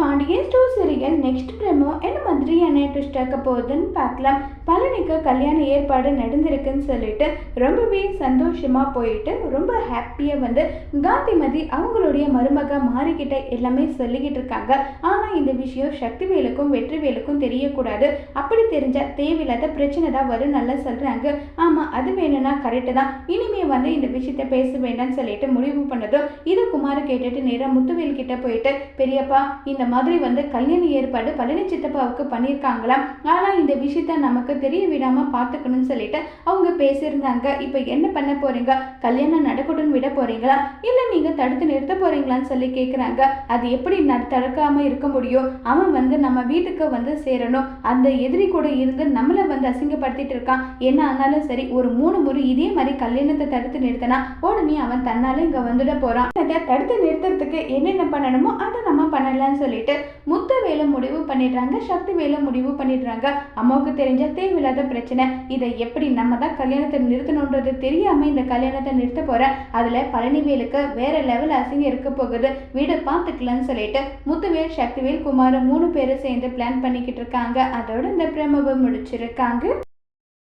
Pandian store serial next promo என்ன மாதிரியான twist ஆக்க போகுதுன்னு பார்க்கலாம். பழனிக்கு கல்யாண ஏற்பாடு நடந்திருக்குன்னு சொல்லிட்டு ரொம்பவே சந்தோஷமாக போயிட்டு ரொம்ப ஹாப்பியாக வந்து காந்திமதி அவங்களுடைய மருமக மாறிக்கிட்ட எல்லாமே சொல்லிக்கிட்டு இருக்காங்க. ஆனால் இந்த விஷயம் சக்திவேலுக்கும் வெற்றிவேலுக்கும் தெரியக்கூடாது. அப்படி தெரிஞ்சால் தேவையில்லாத பிரச்சனை தான் வரும் நல்லா சொல்கிறாங்க ஆமாம் அது வேணும்னா கரெக்டு தான். இனிமே வந்து இந்த விஷயத்த பேச வேண்டாம்னு சொல்லிட்டு முடிவு பண்ணதும் இது குமார் கேட்டுட்டு நேராக முத்துவேல் கிட்ட போயிட்டு பெரியப்பா இந்த மாதிரி வந்து கல்யாண ஏற்பாடு பழனி சித்தப்பாவுக்கு பண்ணியிருக்காங்களாம். ஆனால் இந்த விஷயத்த நமக்கு தெரிய விடாமல் பார்த்துக்கணும்னு சொல்லிட்டு அவங்க பேசியிருந்தாங்க. இப்போ என்ன பண்ண போறீங்க? கல்யாணம் நடக்கட்டும்னு விட போறீங்களா? இல்லை நீங்க தடுத்து நிறுத்த போறீங்களான்னு சொல்லி கேட்குறாங்க அது எப்படி நட தடுக்காம இருக்க முடியும்? அவன் வந்து நம்ம வீட்டுக்கு வந்து சேரணும். அந்த எதிரி கூட இருந்து நம்மளை வந்து அசிங்கப்படுத்திட்டு இருக்கான். என்ன ஆனாலும் சரி ஒரு மூணு முறை இதே மாதிரி கல்யாணத்தை தடுத்து நிறுத்தினா உடனே அவன் தன்னால இங்க வந்துட போறான். தடுத்து நிறுத்துறதுக்கு என்னென்ன பண்ணணுமோ அதை நம்ம பண்ணலாம்னு சொல்லிட்டு முத்தவேலு முடிவு பண்ணிடுறாங்க சக்தி வேலை முடிவு பண்ணிடுறாங்க. அம்மாவுக்கு தெரிஞ்ச தேவையில்லாத பிரச்சனை இதை எப்படி நம்ம தான் கல்யாணத்தை நிறுத்தணுன்றது தெரியாம இந்த கல்யாணத்தை நிறுத்த போற? அதுல பழனிவேலுக்கு வேற லெவல் அசிங்கம் இருக்க போகுது. வீடு பார்த்துக்கலாம்னு சொல்லிட்டு முத்துவேல் சக்திவேல் குமார் மூணு பேரும் சேர்ந்து பிளான் பண்ணிக்கிட்டு இருக்காங்க. அதோட இந்த பிரமவை முடிச்சிருக்காங்க.